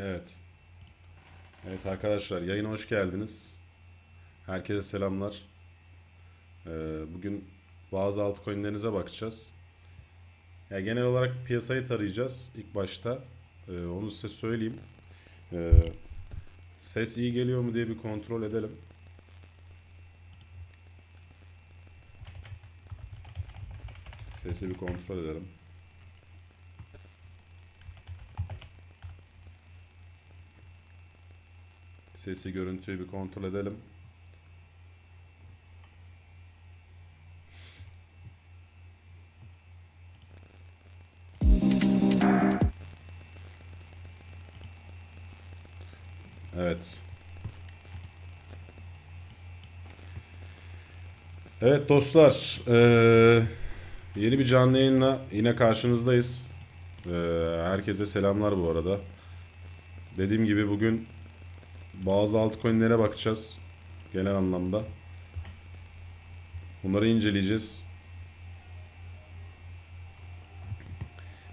Evet. Evet arkadaşlar yayına hoş geldiniz. Herkese selamlar. Ee, bugün bazı altcoin'lerinize bakacağız. Ya genel olarak piyasayı tarayacağız ilk başta. Ee, onu size söyleyeyim. Ee, ses iyi geliyor mu diye bir kontrol edelim. Sesi bir kontrol edelim. Sesi görüntüyü bir kontrol edelim. Evet. Evet dostlar, eee, yeni bir canlı yayınla yine karşınızdayız. Eee, herkese selamlar bu arada. Dediğim gibi bugün bazı altcoin'lere bakacağız genel anlamda. Bunları inceleyeceğiz.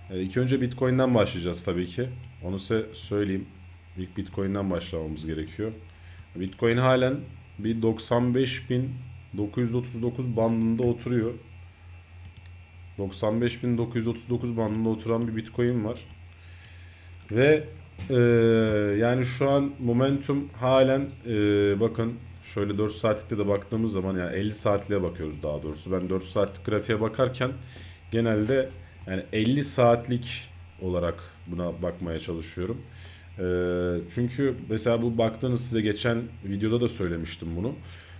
E, ilk önce Bitcoin'den başlayacağız tabii ki. Onu size söyleyeyim. İlk Bitcoin'den başlamamız gerekiyor. Bitcoin halen bir 95.939 bandında oturuyor. 95.939 bandında oturan bir Bitcoin var. Ve ee, yani şu an momentum halen e, bakın şöyle 4 saatlikte de baktığımız zaman yani 50 saatliğe bakıyoruz daha doğrusu. Ben 4 saatlik grafiğe bakarken genelde yani 50 saatlik olarak buna bakmaya çalışıyorum. Ee, çünkü mesela bu baktığınız size geçen videoda da söylemiştim bunu.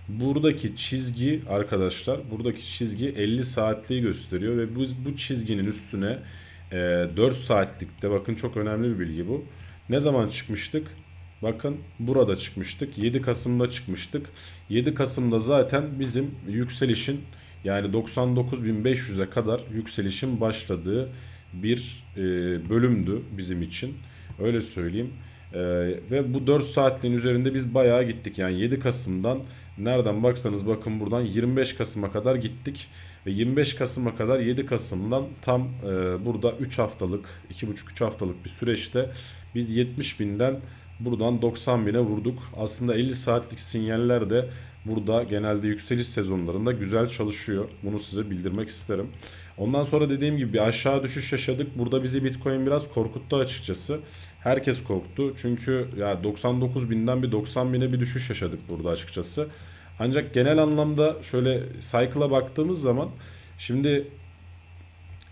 Buradaki çizgi arkadaşlar buradaki çizgi 50 saatliği gösteriyor ve bu, bu çizginin üstüne e, 4 saatlikte bakın çok önemli bir bilgi bu. Ne zaman çıkmıştık? Bakın burada çıkmıştık. 7 Kasım'da çıkmıştık. 7 Kasım'da zaten bizim yükselişin yani 99.500'e kadar yükselişin başladığı bir e, bölümdü bizim için. Öyle söyleyeyim. E, ve bu 4 saatliğin üzerinde biz bayağı gittik. Yani 7 Kasım'dan nereden baksanız bakın buradan 25 Kasım'a kadar gittik. Ve 25 Kasım'a kadar 7 Kasım'dan tam e, burada 3 haftalık, 2,5-3 haftalık bir süreçte biz 70 binden buradan 90 bine vurduk. Aslında 50 saatlik sinyaller de burada genelde yükseliş sezonlarında güzel çalışıyor. Bunu size bildirmek isterim. Ondan sonra dediğim gibi aşağı düşüş yaşadık. Burada bizi Bitcoin biraz korkuttu açıkçası. Herkes korktu. Çünkü ya 99 binden bir 90 bine bir düşüş yaşadık burada açıkçası. Ancak genel anlamda şöyle cycle'a baktığımız zaman şimdi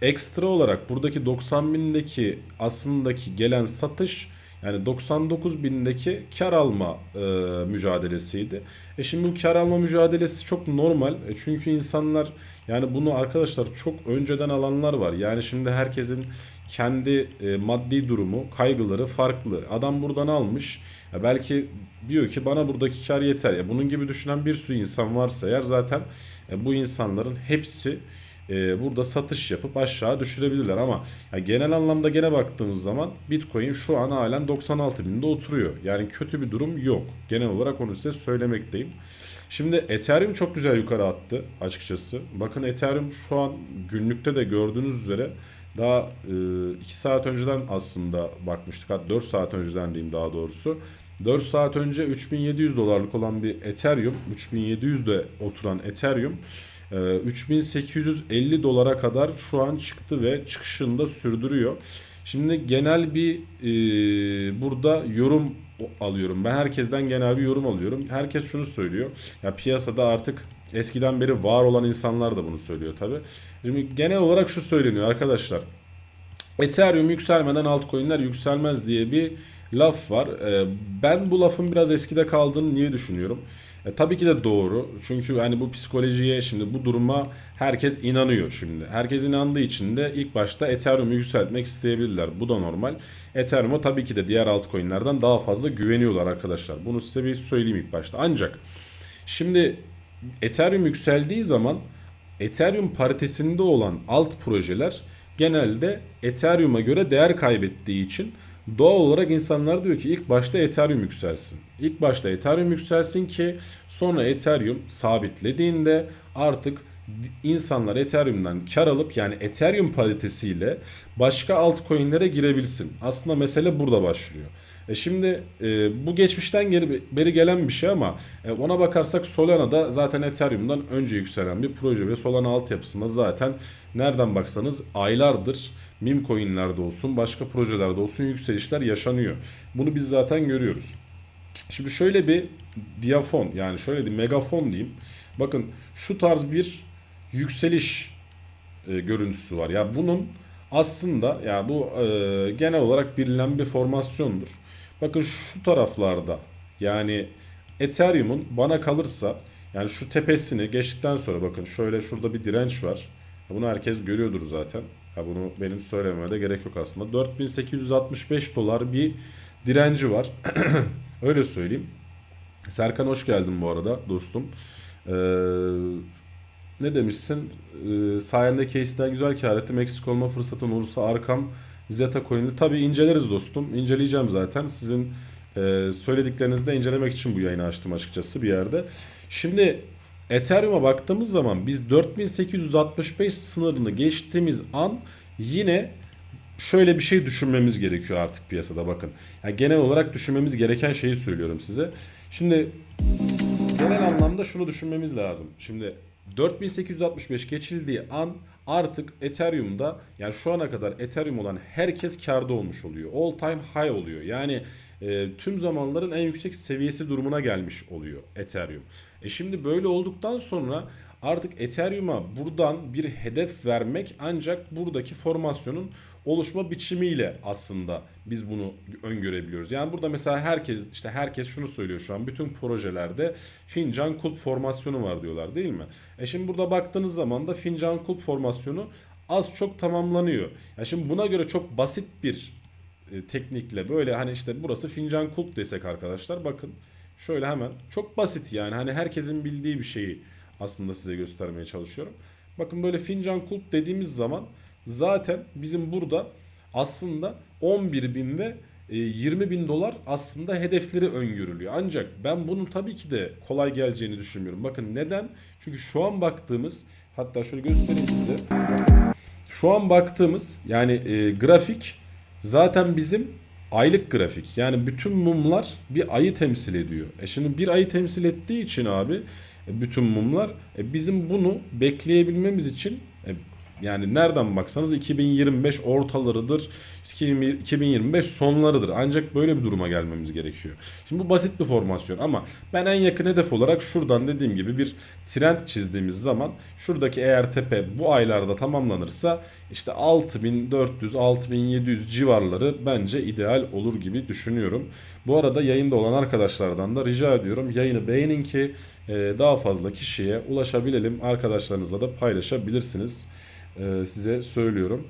ekstra olarak buradaki 90 bindeki aslındaki gelen satış yani 99 bindeki kar alma e, mücadelesiydi. E şimdi bu kar alma mücadelesi çok normal. E çünkü insanlar yani bunu arkadaşlar çok önceden alanlar var. Yani şimdi herkesin kendi e, maddi durumu, kaygıları farklı. Adam buradan almış. Ya belki diyor ki bana buradaki kar yeter. Ya bunun gibi düşünen bir sürü insan varsa eğer zaten e, bu insanların hepsi e, burada satış yapıp aşağı düşürebilirler ama ya genel anlamda gene baktığımız zaman Bitcoin şu an halen 96 binde oturuyor. Yani kötü bir durum yok. Genel olarak onu size söylemekteyim. Şimdi Ethereum çok güzel yukarı attı açıkçası. Bakın Ethereum şu an günlükte de gördüğünüz üzere daha 2 saat önceden aslında bakmıştık. Hatta 4 saat önceden diyeyim daha doğrusu. 4 saat önce 3700 dolarlık olan bir Ethereum, 3700'de oturan Ethereum 3850 dolara kadar şu an çıktı ve çıkışını da sürdürüyor. Şimdi genel bir e, burada yorum alıyorum. Ben herkesten genel bir yorum alıyorum. Herkes şunu söylüyor. Ya piyasada artık eskiden beri var olan insanlar da bunu söylüyor tabi. Şimdi genel olarak şu söyleniyor arkadaşlar. Ethereum yükselmeden altcoin'ler yükselmez diye bir laf var. E, ben bu lafın biraz eskide kaldığını niye düşünüyorum? E, tabii ki de doğru. Çünkü hani bu psikolojiye şimdi bu duruma herkes inanıyor şimdi. Herkes inandığı için de ilk başta Ethereum'u yükseltmek isteyebilirler. Bu da normal. Ethereum'a tabii ki de diğer altcoin'lerden daha fazla güveniyorlar arkadaşlar. Bunu size bir söyleyeyim ilk başta. Ancak şimdi Ethereum yükseldiği zaman Ethereum paritesinde olan alt projeler genelde Ethereum'a göre değer kaybettiği için Doğal olarak insanlar diyor ki ilk başta Ethereum yükselsin. İlk başta Ethereum yükselsin ki sonra Ethereum sabitlediğinde artık insanlar Ethereum'dan kar alıp yani Ethereum paritesiyle başka altcoin'lere girebilsin. Aslında mesele burada başlıyor. E şimdi e, bu geçmişten geri beri gelen bir şey ama e, ona bakarsak Solana da zaten Ethereum'dan önce yükselen bir proje ve Solana altyapısında zaten nereden baksanız aylardır meme coinlerde olsun başka projelerde olsun yükselişler yaşanıyor. Bunu biz zaten görüyoruz. Şimdi şöyle bir diyafon yani şöyle bir megafon diyeyim. Bakın şu tarz bir yükseliş e, görüntüsü var. Ya bunun aslında ya bu e, genel olarak bilinen bir formasyondur. Bakın şu taraflarda yani Ethereum'un bana kalırsa yani şu tepesini geçtikten sonra bakın şöyle şurada bir direnç var. Bunu herkes görüyordur zaten. Ya bunu benim söylememe de gerek yok aslında. 4865 dolar bir direnci var. Öyle söyleyeyim. Serkan hoş geldin bu arada dostum. Ee, ne demişsin? Ee, sayende case'den güzel kar ettim. Eksik olma fırsatın olursa arkam Zeta Coin'i. Tabii inceleriz dostum. İnceleyeceğim zaten. Sizin e, söylediklerinizi de incelemek için bu yayını açtım açıkçası bir yerde. Şimdi Ethereum'a baktığımız zaman biz 4865 sınırını geçtiğimiz an yine şöyle bir şey düşünmemiz gerekiyor artık piyasada bakın. Yani genel olarak düşünmemiz gereken şeyi söylüyorum size. Şimdi genel anlamda şunu düşünmemiz lazım. Şimdi 4865 geçildiği an artık Ethereum'da yani şu ana kadar Ethereum olan herkes karda olmuş oluyor. All time high oluyor. Yani e, tüm zamanların en yüksek seviyesi durumuna gelmiş oluyor Ethereum. E şimdi böyle olduktan sonra artık Ethereum'a buradan bir hedef vermek ancak buradaki formasyonun oluşma biçimiyle aslında biz bunu öngörebiliyoruz. Yani burada mesela herkes işte herkes şunu söylüyor şu an bütün projelerde fincan kulp formasyonu var diyorlar değil mi? E şimdi burada baktığınız zaman da fincan kulp formasyonu az çok tamamlanıyor. Ya şimdi buna göre çok basit bir e, teknikle böyle hani işte burası fincan kulp desek arkadaşlar bakın şöyle hemen çok basit yani hani herkesin bildiği bir şeyi aslında size göstermeye çalışıyorum. Bakın böyle fincan kulp dediğimiz zaman zaten bizim burada aslında 11 bin ve 20 bin dolar aslında hedefleri öngörülüyor. Ancak ben bunun tabii ki de kolay geleceğini düşünmüyorum. Bakın neden? Çünkü şu an baktığımız hatta şöyle göstereyim size. Şu an baktığımız yani e, grafik zaten bizim aylık grafik. Yani bütün mumlar bir ayı temsil ediyor. E şimdi bir ayı temsil ettiği için abi e, bütün mumlar e, bizim bunu bekleyebilmemiz için e, yani nereden baksanız 2025 ortalarıdır, 2025 sonlarıdır. Ancak böyle bir duruma gelmemiz gerekiyor. Şimdi bu basit bir formasyon ama ben en yakın hedef olarak şuradan dediğim gibi bir trend çizdiğimiz zaman şuradaki eğer tepe bu aylarda tamamlanırsa işte 6400 6700 civarları bence ideal olur gibi düşünüyorum. Bu arada yayında olan arkadaşlardan da rica ediyorum yayını beğenin ki e, daha fazla kişiye ulaşabilelim. Arkadaşlarınızla da paylaşabilirsiniz. E, size söylüyorum.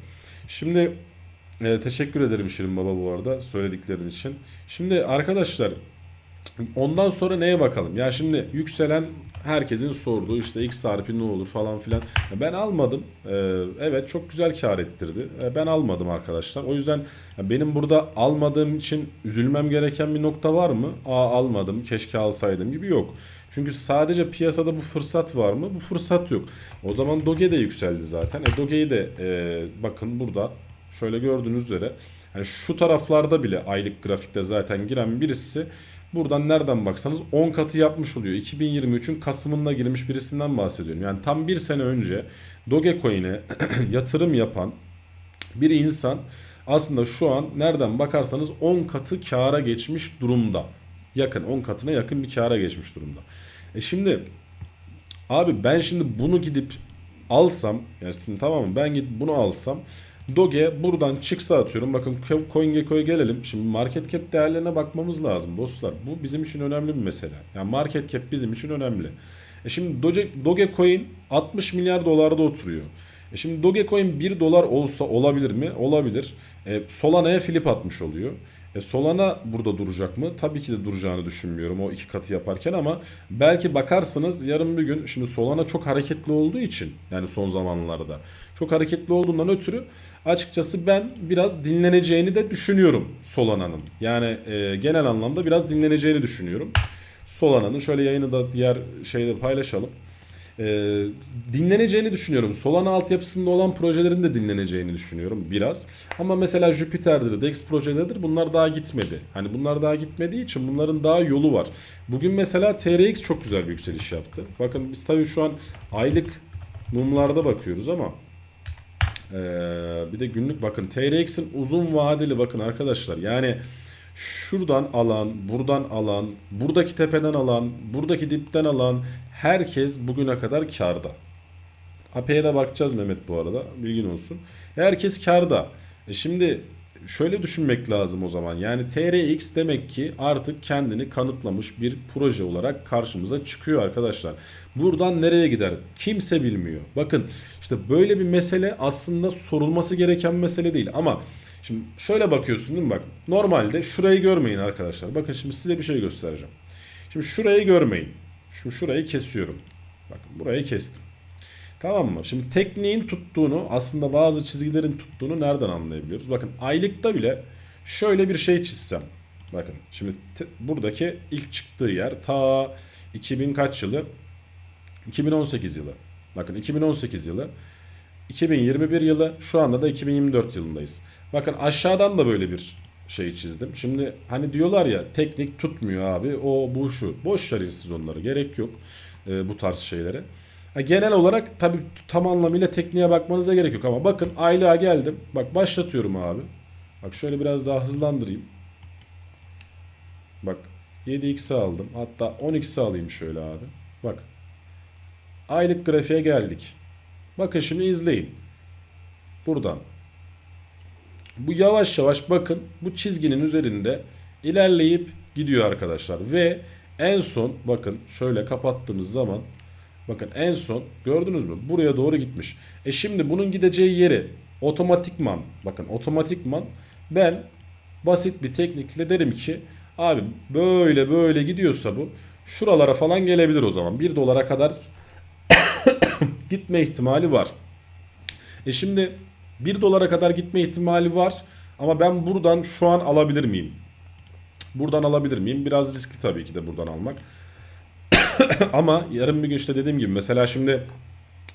Şimdi e, teşekkür ederim Şirin Baba bu arada söylediklerin için. Şimdi arkadaşlar ondan sonra neye bakalım? Ya şimdi yükselen herkesin sorduğu işte X harfi ne olur falan filan. Ben almadım. Ee, evet çok güzel kar ettirdi. Ee, ben almadım arkadaşlar. O yüzden benim burada almadığım için üzülmem gereken bir nokta var mı? Aa almadım keşke alsaydım gibi yok. Çünkü sadece piyasada bu fırsat var mı? Bu fırsat yok. O zaman Doge de yükseldi zaten. E Doge'yi de e, bakın burada şöyle gördüğünüz üzere yani şu taraflarda bile aylık grafikte zaten giren birisi buradan nereden baksanız 10 katı yapmış oluyor. 2023'ün Kasım'ında girmiş birisinden bahsediyorum. Yani tam bir sene önce Dogecoin'e yatırım yapan bir insan aslında şu an nereden bakarsanız 10 katı kâra geçmiş durumda. Yakın 10 katına yakın bir kâra geçmiş durumda. E şimdi abi ben şimdi bunu gidip alsam yani şimdi tamam mı ben gidip bunu alsam Doge buradan çıksa atıyorum. Bakın CoinGecko'ya gelelim. Şimdi market cap değerlerine bakmamız lazım dostlar. Bu bizim için önemli bir mesele. Yani market cap bizim için önemli. E şimdi Doge, Dogecoin 60 milyar dolarda oturuyor. E şimdi Dogecoin 1 dolar olsa olabilir mi? Olabilir. E, Solana'ya flip atmış oluyor. E Solana burada duracak mı? Tabii ki de duracağını düşünmüyorum o iki katı yaparken ama belki bakarsınız yarın bir gün şimdi Solana çok hareketli olduğu için yani son zamanlarda çok hareketli olduğundan ötürü açıkçası ben biraz dinleneceğini de düşünüyorum Solana'nın. Yani e, genel anlamda biraz dinleneceğini düşünüyorum. Solana'nın şöyle yayını da diğer şeyleri paylaşalım. E, dinleneceğini düşünüyorum. Solana altyapısında olan projelerin de dinleneceğini düşünüyorum biraz. Ama mesela Jupyter'dir, Dex projeleridir bunlar daha gitmedi. Hani bunlar daha gitmediği için bunların daha yolu var. Bugün mesela TRX çok güzel bir yükseliş yaptı. Bakın biz tabii şu an aylık mumlarda bakıyoruz ama ee, bir de günlük bakın TRX'in uzun vadeli bakın arkadaşlar yani şuradan alan, buradan alan, buradaki tepeden alan, buradaki dipten alan herkes bugüne kadar karda. AP'ye de bakacağız Mehmet bu arada bilgin olsun. Herkes karda. E şimdi şöyle düşünmek lazım o zaman. Yani TRX demek ki artık kendini kanıtlamış bir proje olarak karşımıza çıkıyor arkadaşlar. Buradan nereye gider? Kimse bilmiyor. Bakın işte böyle bir mesele aslında sorulması gereken mesele değil ama şimdi şöyle bakıyorsun değil mi bak. Normalde şurayı görmeyin arkadaşlar. Bakın şimdi size bir şey göstereceğim. Şimdi şurayı görmeyin. Şu şurayı kesiyorum. Bakın burayı kestim. Tamam mı? Şimdi tekniğin tuttuğunu aslında bazı çizgilerin tuttuğunu nereden anlayabiliyoruz? Bakın aylıkta bile şöyle bir şey çizsem. Bakın şimdi buradaki ilk çıktığı yer ta 2000 kaç yılı? 2018 yılı. Bakın 2018 yılı. 2021 yılı şu anda da 2024 yılındayız. Bakın aşağıdan da böyle bir şey çizdim. Şimdi hani diyorlar ya teknik tutmuyor abi o bu şu. Boş verin siz onları gerek yok e, bu tarz şeylere. Ha, genel olarak tabi tam anlamıyla tekniğe bakmanıza gerek yok ama bakın aylığa geldim. Bak başlatıyorum abi. Bak şöyle biraz daha hızlandırayım. Bak 7x'i aldım. Hatta 10x'i alayım şöyle abi. Bak. Aylık grafiğe geldik. Bakın şimdi izleyin. Buradan. Bu yavaş yavaş bakın bu çizginin üzerinde ilerleyip gidiyor arkadaşlar. Ve en son bakın şöyle kapattığımız zaman bakın en son gördünüz mü? Buraya doğru gitmiş. E şimdi bunun gideceği yeri otomatikman bakın otomatikman ben basit bir teknikle derim ki abi böyle böyle gidiyorsa bu şuralara falan gelebilir o zaman. 1 dolara kadar gitme ihtimali var. E şimdi 1 dolara kadar gitme ihtimali var. Ama ben buradan şu an alabilir miyim? Buradan alabilir miyim? Biraz riskli tabii ki de buradan almak. Ama yarın bir gün işte dediğim gibi mesela şimdi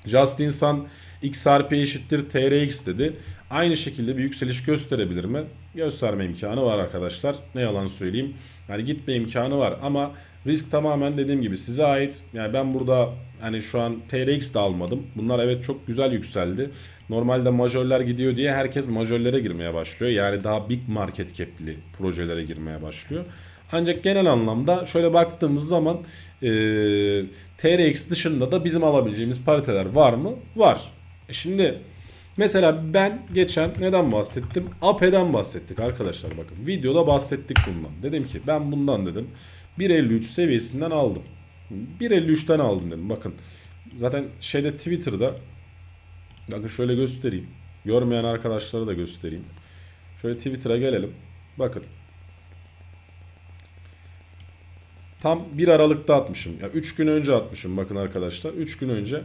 Just Insan XRP eşittir TRX dedi. Aynı şekilde bir yükseliş gösterebilir mi? Gösterme imkanı var arkadaşlar. Ne yalan söyleyeyim. Yani gitme imkanı var ama risk tamamen dediğim gibi size ait. Yani ben burada hani şu an TRX de almadım. Bunlar evet çok güzel yükseldi. Normalde majörler gidiyor diye herkes majörlere girmeye başlıyor. Yani daha big market cap'li projelere girmeye başlıyor. Ancak genel anlamda şöyle baktığımız zaman e, TRX dışında da bizim alabileceğimiz pariteler var mı? Var. E şimdi mesela ben geçen neden bahsettim? AP'den bahsettik arkadaşlar bakın. Videoda bahsettik bundan. Dedim ki ben bundan dedim 1.53 seviyesinden aldım. 1.53'ten aldım dedim. Bakın zaten şeyde Twitter'da bakın şöyle göstereyim. Görmeyen arkadaşlara da göstereyim. Şöyle Twitter'a gelelim. Bakın Tam 1 Aralık'ta atmışım. Ya 3 gün önce atmışım bakın arkadaşlar. 3 gün önce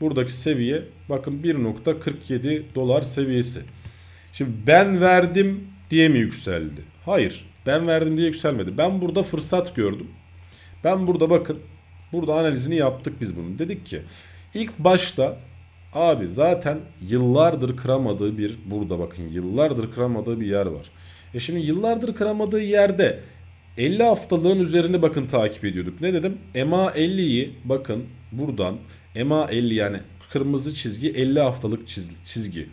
buradaki seviye bakın 1.47 dolar seviyesi. Şimdi ben verdim diye mi yükseldi? Hayır. Ben verdim diye yükselmedi. Ben burada fırsat gördüm. Ben burada bakın burada analizini yaptık biz bunu. Dedik ki ilk başta abi zaten yıllardır kıramadığı bir burada bakın yıllardır kıramadığı bir yer var. E şimdi yıllardır kıramadığı yerde 50 haftalığın üzerine bakın takip ediyorduk. Ne dedim? EMA 50'yi bakın buradan EMA 50 yani kırmızı çizgi 50 haftalık çizgi.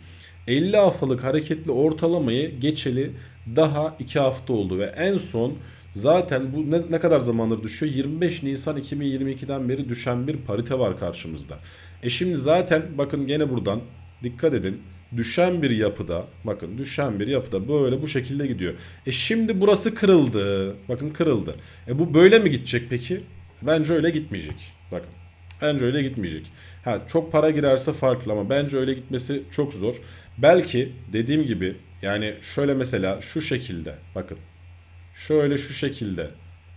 50 haftalık hareketli ortalamayı geçeli daha 2 hafta oldu ve en son zaten bu ne, ne kadar zamandır düşüyor? 25 Nisan 2022'den beri düşen bir parite var karşımızda. E şimdi zaten bakın gene buradan dikkat edin düşen bir yapıda bakın düşen bir yapıda böyle bu şekilde gidiyor. E şimdi burası kırıldı. Bakın kırıldı. E bu böyle mi gidecek peki? Bence öyle gitmeyecek. Bakın. Bence öyle gitmeyecek. Ha çok para girerse farklı ama bence öyle gitmesi çok zor. Belki dediğim gibi yani şöyle mesela şu şekilde bakın. Şöyle şu şekilde.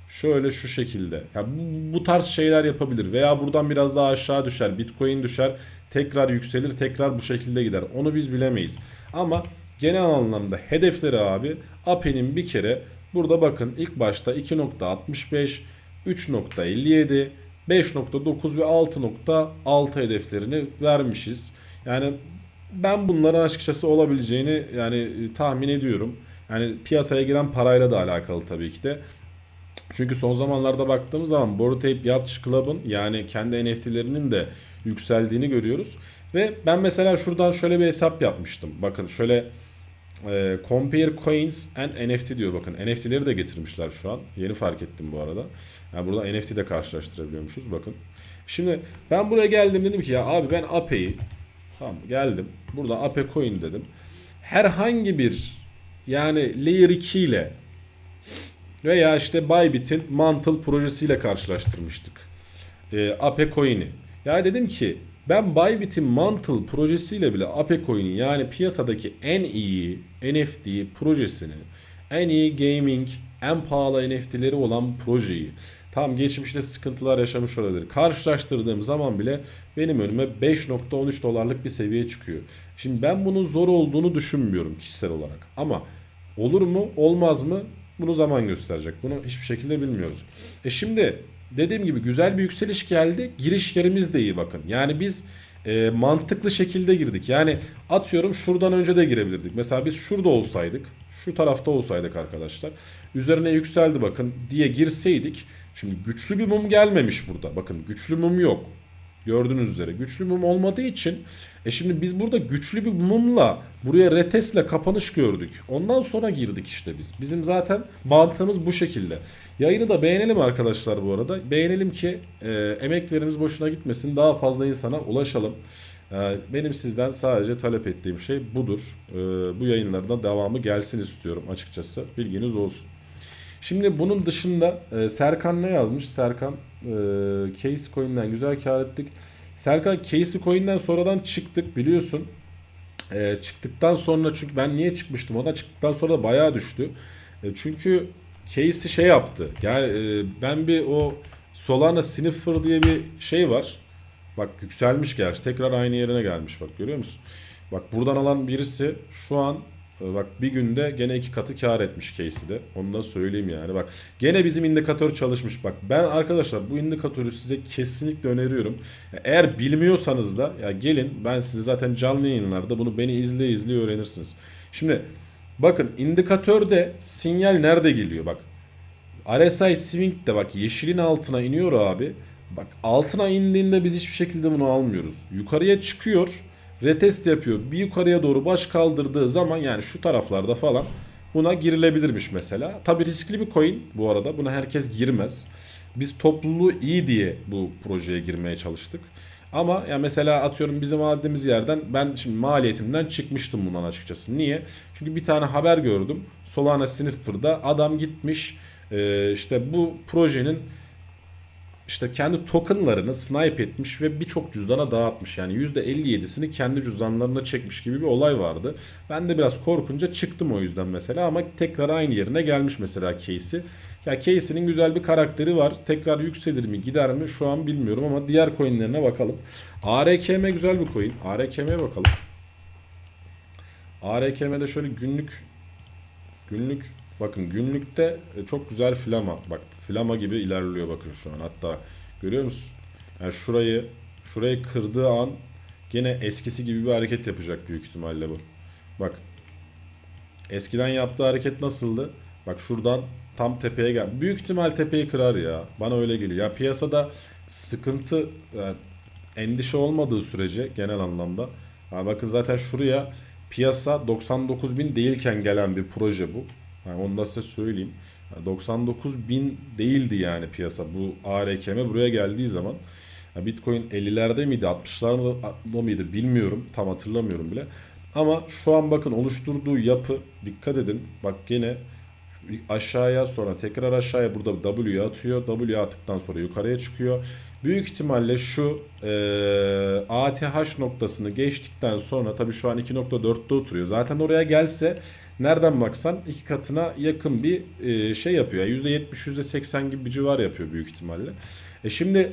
Şöyle şu şekilde. Ya bu, bu tarz şeyler yapabilir veya buradan biraz daha aşağı düşer. Bitcoin düşer tekrar yükselir tekrar bu şekilde gider. Onu biz bilemeyiz. Ama genel anlamda hedefleri abi AP'nin bir kere burada bakın ilk başta 2.65 3.57 5.9 ve 6.6 hedeflerini vermişiz. Yani ben bunların açıkçası olabileceğini yani e, tahmin ediyorum. Yani piyasaya giren parayla da alakalı tabii ki de. Çünkü son zamanlarda baktığımız zaman Bored Ape Yacht Club'ın yani kendi NFT'lerinin de yükseldiğini görüyoruz. Ve ben mesela şuradan şöyle bir hesap yapmıştım. Bakın şöyle e, Compare Coins and NFT diyor bakın. NFT'leri de getirmişler şu an. Yeni fark ettim bu arada. Yani burada NFT de karşılaştırabiliyormuşuz bakın. Şimdi ben buraya geldim dedim ki ya abi ben APE'yi tamam geldim. Burada APE Coin dedim. Herhangi bir yani Layer 2 ile veya işte Bybit'in Mantle projesiyle karşılaştırmıştık. E, Ape Coin'i. Ya dedim ki ben Bybit'in Mantle projesiyle bile Ape Coin'i yani piyasadaki en iyi NFT projesini, en iyi gaming, en pahalı NFT'leri olan projeyi tam geçmişte sıkıntılar yaşamış olabilir. Karşılaştırdığım zaman bile benim önüme 5.13 dolarlık bir seviye çıkıyor. Şimdi ben bunun zor olduğunu düşünmüyorum kişisel olarak. Ama olur mu olmaz mı bunu zaman gösterecek. Bunu hiçbir şekilde bilmiyoruz. E şimdi dediğim gibi güzel bir yükseliş geldi. Giriş yerimiz de iyi bakın. Yani biz e, mantıklı şekilde girdik. Yani atıyorum şuradan önce de girebilirdik. Mesela biz şurada olsaydık, şu tarafta olsaydık arkadaşlar. Üzerine yükseldi bakın diye girseydik. Şimdi güçlü bir mum gelmemiş burada. Bakın güçlü mum yok. Gördüğünüz üzere güçlü mum olmadığı için e şimdi biz burada güçlü bir mumla buraya retesle kapanış gördük. Ondan sonra girdik işte biz. Bizim zaten mantığımız bu şekilde. Yayını da beğenelim arkadaşlar bu arada. Beğenelim ki e, emeklerimiz boşuna gitmesin. Daha fazla insana ulaşalım. E, benim sizden sadece talep ettiğim şey budur. E, bu yayınlardan devamı gelsin istiyorum açıkçası. Bilginiz olsun. Şimdi bunun dışında e, Serkan ne yazmış? Serkan e, Case Coin'den güzel kar ettik. Serkan Case Coin'den sonradan çıktık biliyorsun. E, çıktıktan sonra çünkü ben niye çıkmıştım ona çıktıktan sonra da bayağı düştü. E, çünkü Case'i şey yaptı. Yani e, ben bir o Solana Sniffer diye bir şey var. Bak yükselmiş gerçi. Tekrar aynı yerine gelmiş bak görüyor musun? Bak buradan alan birisi şu an Bak bir günde gene iki katı kar etmiş case'i. Onu da söyleyeyim yani. Bak gene bizim indikatör çalışmış. Bak ben arkadaşlar bu indikatörü size kesinlikle öneriyorum. Eğer bilmiyorsanız da ya gelin ben size zaten canlı yayınlarda bunu beni izle izle öğrenirsiniz. Şimdi bakın indikatörde sinyal nerede geliyor bak. RSI swing de bak yeşilin altına iniyor abi. Bak altına indiğinde biz hiçbir şekilde bunu almıyoruz. Yukarıya çıkıyor retest yapıyor. Bir yukarıya doğru baş kaldırdığı zaman yani şu taraflarda falan buna girilebilirmiş mesela. Tabi riskli bir coin bu arada. Buna herkes girmez. Biz topluluğu iyi diye bu projeye girmeye çalıştık. Ama ya mesela atıyorum bizim aldığımız yerden ben şimdi maliyetimden çıkmıştım bundan açıkçası. Niye? Çünkü bir tane haber gördüm. Solana Sniffer'da adam gitmiş e, işte bu projenin işte kendi tokenlarını snipe etmiş ve birçok cüzdana dağıtmış. Yani %57'sini kendi cüzdanlarına çekmiş gibi bir olay vardı. Ben de biraz korkunca çıktım o yüzden mesela ama tekrar aynı yerine gelmiş mesela Casey. Ya Casey'nin güzel bir karakteri var. Tekrar yükselir mi gider mi şu an bilmiyorum ama diğer coinlerine bakalım. ARKM güzel bir coin. ARKM'ye bakalım. ARKM'de şöyle günlük günlük bakın günlükte e, çok güzel flama. Bak flama gibi ilerliyor bakın şu an. Hatta görüyor musun? Yani şurayı şurayı kırdığı an gene eskisi gibi bir hareket yapacak büyük ihtimalle bu. Bak. Eskiden yaptığı hareket nasıldı? Bak şuradan tam tepeye gel. Büyük ihtimal tepeyi kırar ya. Bana öyle geliyor. Ya piyasada sıkıntı yani endişe olmadığı sürece genel anlamda. Ha bakın zaten şuraya piyasa 99.000 değilken gelen bir proje bu. Yani onu da size söyleyeyim. 99 bin değildi yani piyasa bu ARKM buraya geldiği zaman. Bitcoin 50'lerde miydi 60'larda mıydı bilmiyorum tam hatırlamıyorum bile. Ama şu an bakın oluşturduğu yapı dikkat edin bak gene aşağıya sonra tekrar aşağıya burada W'ye atıyor. W attıktan sonra yukarıya çıkıyor. Büyük ihtimalle şu e, ATH noktasını geçtikten sonra tabii şu an 2.4'te oturuyor. Zaten oraya gelse nereden baksan iki katına yakın bir e, şey yapıyor. Yani %70 %80 gibi bir civar yapıyor büyük ihtimalle. E şimdi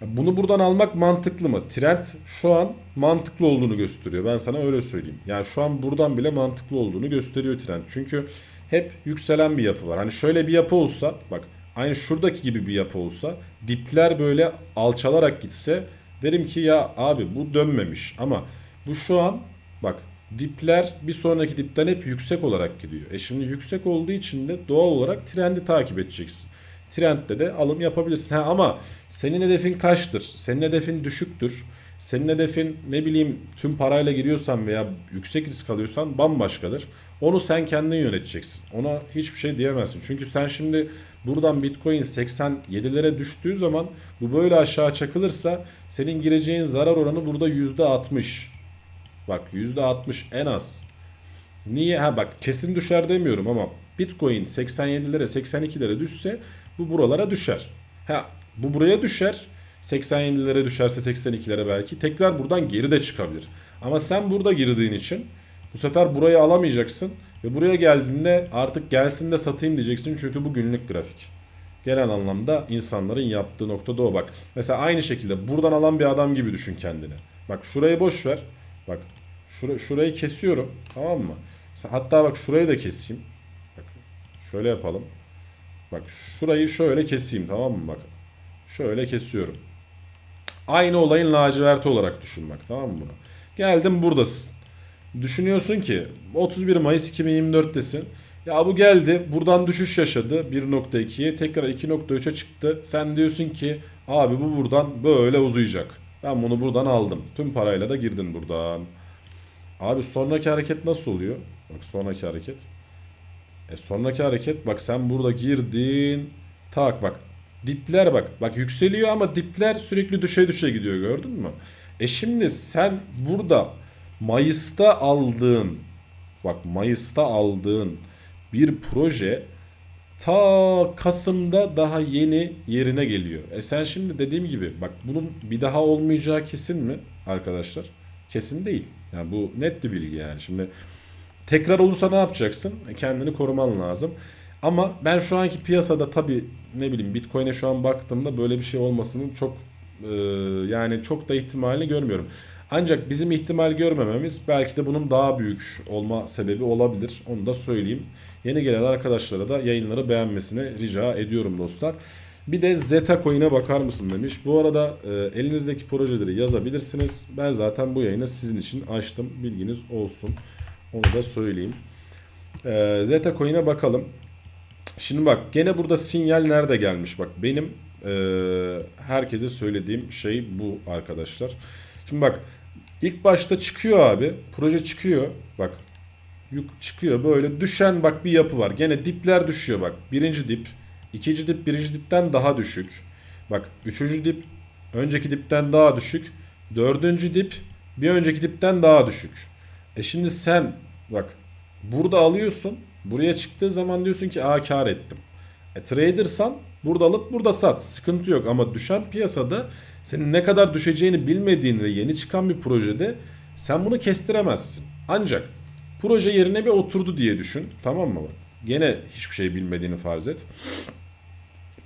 bunu buradan almak mantıklı mı? Trend şu an mantıklı olduğunu gösteriyor. Ben sana öyle söyleyeyim. Yani şu an buradan bile mantıklı olduğunu gösteriyor trend. Çünkü hep yükselen bir yapı var. Hani şöyle bir yapı olsa bak aynı şuradaki gibi bir yapı olsa dipler böyle alçalarak gitse derim ki ya abi bu dönmemiş ama bu şu an bak dipler bir sonraki dipten hep yüksek olarak gidiyor. E şimdi yüksek olduğu için de doğal olarak trendi takip edeceksin. Trendde de alım yapabilirsin. Ha ama senin hedefin kaçtır? Senin hedefin düşüktür. Senin hedefin ne bileyim tüm parayla giriyorsan veya yüksek risk alıyorsan bambaşkadır. Onu sen kendin yöneteceksin. Ona hiçbir şey diyemezsin. Çünkü sen şimdi buradan Bitcoin 87'lere düştüğü zaman bu böyle aşağı çakılırsa senin gireceğin zarar oranı burada %60. Bak %60 en az. Niye? Ha bak kesin düşer demiyorum ama Bitcoin 87'lere 82'lere düşse bu buralara düşer. Ha bu buraya düşer. 87'lere düşerse 82'lere belki tekrar buradan geri de çıkabilir. Ama sen burada girdiğin için bu sefer burayı alamayacaksın ve buraya geldiğinde artık gelsin de satayım diyeceksin çünkü bu günlük grafik. Genel anlamda insanların yaptığı nokta da o bak. Mesela aynı şekilde buradan alan bir adam gibi düşün kendini. Bak şurayı boş ver. Bak şura, şurayı kesiyorum tamam mı? Hatta bak şurayı da keseyim. Bak şöyle yapalım. Bak şurayı şöyle keseyim tamam mı bak. Şöyle kesiyorum. Aynı olayın laciverti olarak düşün bak tamam mı bunu? Geldim buradasın. Düşünüyorsun ki 31 Mayıs 2024'tesin. Ya bu geldi buradan düşüş yaşadı 1.2'ye tekrar 2.3'e çıktı. Sen diyorsun ki abi bu buradan böyle uzayacak. Ben bunu buradan aldım. Tüm parayla da girdin buradan. Abi sonraki hareket nasıl oluyor? Bak sonraki hareket. E sonraki hareket bak sen burada girdin. Tak bak. Dipler bak. Bak yükseliyor ama dipler sürekli düşe düşe gidiyor gördün mü? E şimdi sen burada Mayıs'ta aldığın bak Mayıs'ta aldığın bir proje ta Kasım'da daha yeni yerine geliyor. E sen şimdi dediğim gibi bak bunun bir daha olmayacağı kesin mi arkadaşlar? Kesin değil. Yani bu net bir bilgi yani. Şimdi tekrar olursa ne yapacaksın? E kendini koruman lazım. Ama ben şu anki piyasada tabii ne bileyim Bitcoin'e şu an baktığımda böyle bir şey olmasının çok e, yani çok da ihtimalini görmüyorum. Ancak bizim ihtimal görmememiz belki de bunun daha büyük olma sebebi olabilir. Onu da söyleyeyim. Yeni gelen arkadaşlara da yayınları beğenmesini rica ediyorum dostlar. Bir de Zeta Coin'e bakar mısın demiş. Bu arada e, elinizdeki projeleri yazabilirsiniz. Ben zaten bu yayını sizin için açtım. Bilginiz olsun. Onu da söyleyeyim. E, Zeta Coin'e bakalım. Şimdi bak gene burada sinyal nerede gelmiş? Bak benim e, herkese söylediğim şey bu arkadaşlar. Şimdi bak ilk başta çıkıyor abi. Proje çıkıyor. Bak yük çıkıyor böyle düşen bak bir yapı var. Gene dipler düşüyor bak. Birinci dip, ikinci dip birinci dipten daha düşük. Bak üçüncü dip önceki dipten daha düşük. Dördüncü dip bir önceki dipten daha düşük. E şimdi sen bak burada alıyorsun. Buraya çıktığı zaman diyorsun ki aa kar ettim. E tradersan burada alıp burada sat. Sıkıntı yok ama düşen piyasada senin ne kadar düşeceğini bilmediğin ve yeni çıkan bir projede sen bunu kestiremezsin. Ancak proje yerine bir oturdu diye düşün. Tamam mı? Gene hiçbir şey bilmediğini farz et.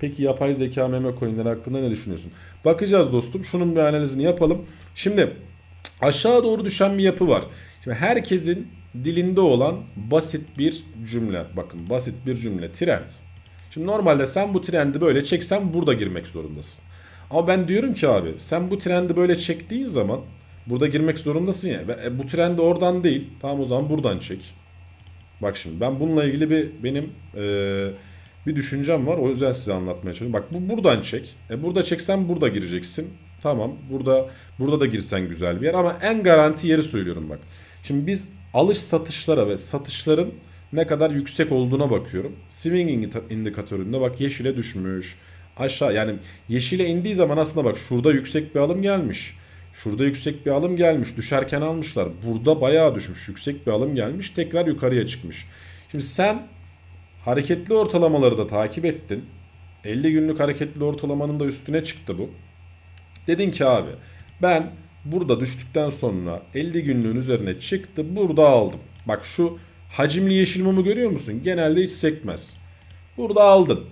Peki yapay zeka meme coinleri hakkında ne düşünüyorsun? Bakacağız dostum. Şunun bir analizini yapalım. Şimdi aşağı doğru düşen bir yapı var. Şimdi herkesin dilinde olan basit bir cümle. Bakın basit bir cümle. Trend. Şimdi normalde sen bu trendi böyle çeksen burada girmek zorundasın. Ama ben diyorum ki abi sen bu trendi böyle çektiğin zaman burada girmek zorundasın ya. E, bu trendi oradan değil. Tamam o zaman buradan çek. Bak şimdi ben bununla ilgili bir benim e, bir düşüncem var. O yüzden size anlatmaya çalışıyorum. Bak bu buradan çek. E, burada çeksen burada gireceksin. Tamam. Burada burada da girsen güzel bir yer ama en garanti yeri söylüyorum bak. Şimdi biz alış satışlara ve satışların ne kadar yüksek olduğuna bakıyorum. Swing indikatöründe bak yeşile düşmüş. Aşağı yani yeşile indiği zaman aslında bak şurada yüksek bir alım gelmiş. Şurada yüksek bir alım gelmiş. Düşerken almışlar. Burada bayağı düşmüş. Yüksek bir alım gelmiş. Tekrar yukarıya çıkmış. Şimdi sen hareketli ortalamaları da takip ettin. 50 günlük hareketli ortalamanın da üstüne çıktı bu. Dedin ki abi ben burada düştükten sonra 50 günlüğün üzerine çıktı. Burada aldım. Bak şu hacimli yeşil mumu görüyor musun? Genelde hiç sekmez. Burada aldın.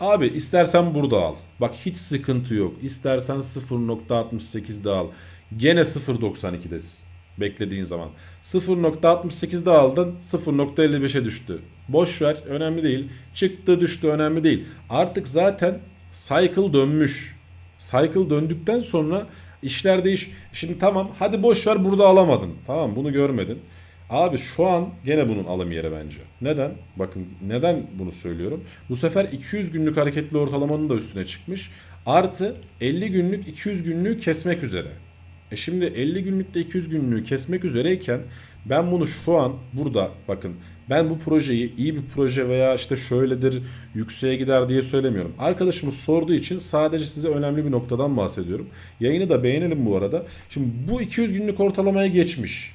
Abi istersen burada al. Bak hiç sıkıntı yok. İstersen 0.68'de al. Gene 0.92'desin. beklediğin zaman. 0.68'de aldın 0.55'e düştü. Boş ver önemli değil. Çıktı düştü önemli değil. Artık zaten cycle dönmüş. Cycle döndükten sonra işler değiş. Şimdi tamam hadi boş ver burada alamadın. Tamam bunu görmedin. Abi şu an gene bunun alım yeri bence. Neden? Bakın neden bunu söylüyorum. Bu sefer 200 günlük hareketli ortalamanın da üstüne çıkmış. Artı 50 günlük 200 günlüğü kesmek üzere. E şimdi 50 günlükte 200 günlüğü kesmek üzereyken ben bunu şu an burada bakın ben bu projeyi iyi bir proje veya işte şöyledir yükseğe gider diye söylemiyorum. Arkadaşımız sorduğu için sadece size önemli bir noktadan bahsediyorum. Yayını da beğenelim bu arada. Şimdi bu 200 günlük ortalamaya geçmiş.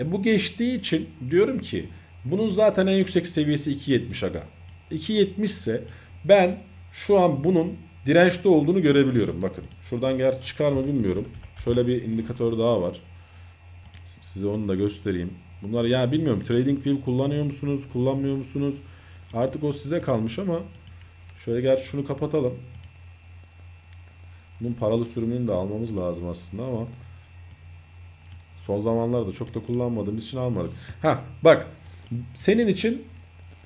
E bu geçtiği için diyorum ki bunun zaten en yüksek seviyesi 2.70 aga. 2.70 ise ben şu an bunun dirençte olduğunu görebiliyorum. Bakın şuradan gerçi çıkar mı bilmiyorum. Şöyle bir indikatör daha var. Size onu da göstereyim. Bunlar ya bilmiyorum TradingView kullanıyor musunuz, kullanmıyor musunuz? Artık o size kalmış ama şöyle gerçi şunu kapatalım. Bunun paralı sürümünü de almamız lazım aslında ama son zamanlarda çok da kullanmadığımız için almadık. Ha bak senin için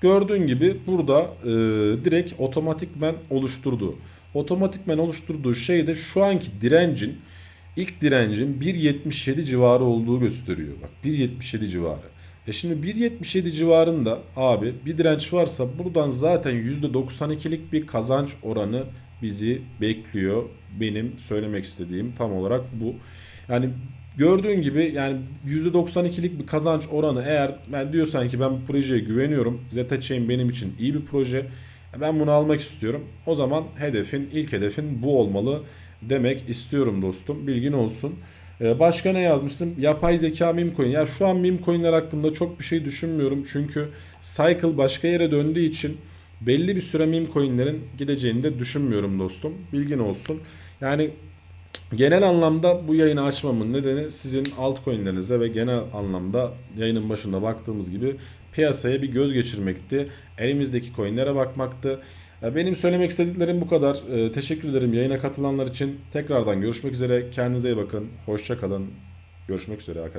gördüğün gibi burada e, direkt otomatikmen oluşturduğu. Otomatikmen oluşturduğu şey de şu anki direncin ilk direncin 1.77 civarı olduğu gösteriyor. Bak 1.77 civarı. E şimdi 1.77 civarında abi bir direnç varsa buradan zaten %92'lik bir kazanç oranı bizi bekliyor. Benim söylemek istediğim tam olarak bu. Yani gördüğün gibi yani %92'lik bir kazanç oranı eğer ben diyorsan ki ben bu projeye güveniyorum. Zeta Chain benim için iyi bir proje. Ben bunu almak istiyorum. O zaman hedefin ilk hedefin bu olmalı demek istiyorum dostum. Bilgin olsun. Ee, Başka ne yazmışsın? Yapay zeka meme coin. Ya şu an meme coinler hakkında çok bir şey düşünmüyorum. Çünkü cycle başka yere döndüğü için belli bir süre meme coinlerin gideceğini de düşünmüyorum dostum. Bilgin olsun. Yani Genel anlamda bu yayını açmamın nedeni sizin altcoin'lerinize ve genel anlamda yayının başında baktığımız gibi piyasaya bir göz geçirmekti. Elimizdeki coin'lere bakmaktı. E, Benim söylemek istediklerim bu kadar. E, Teşekkür ederim yayına katılanlar için. Tekrardan görüşmek üzere. Kendinize iyi bakın. Hoşça kalın. Görüşmek üzere arkadaşlar.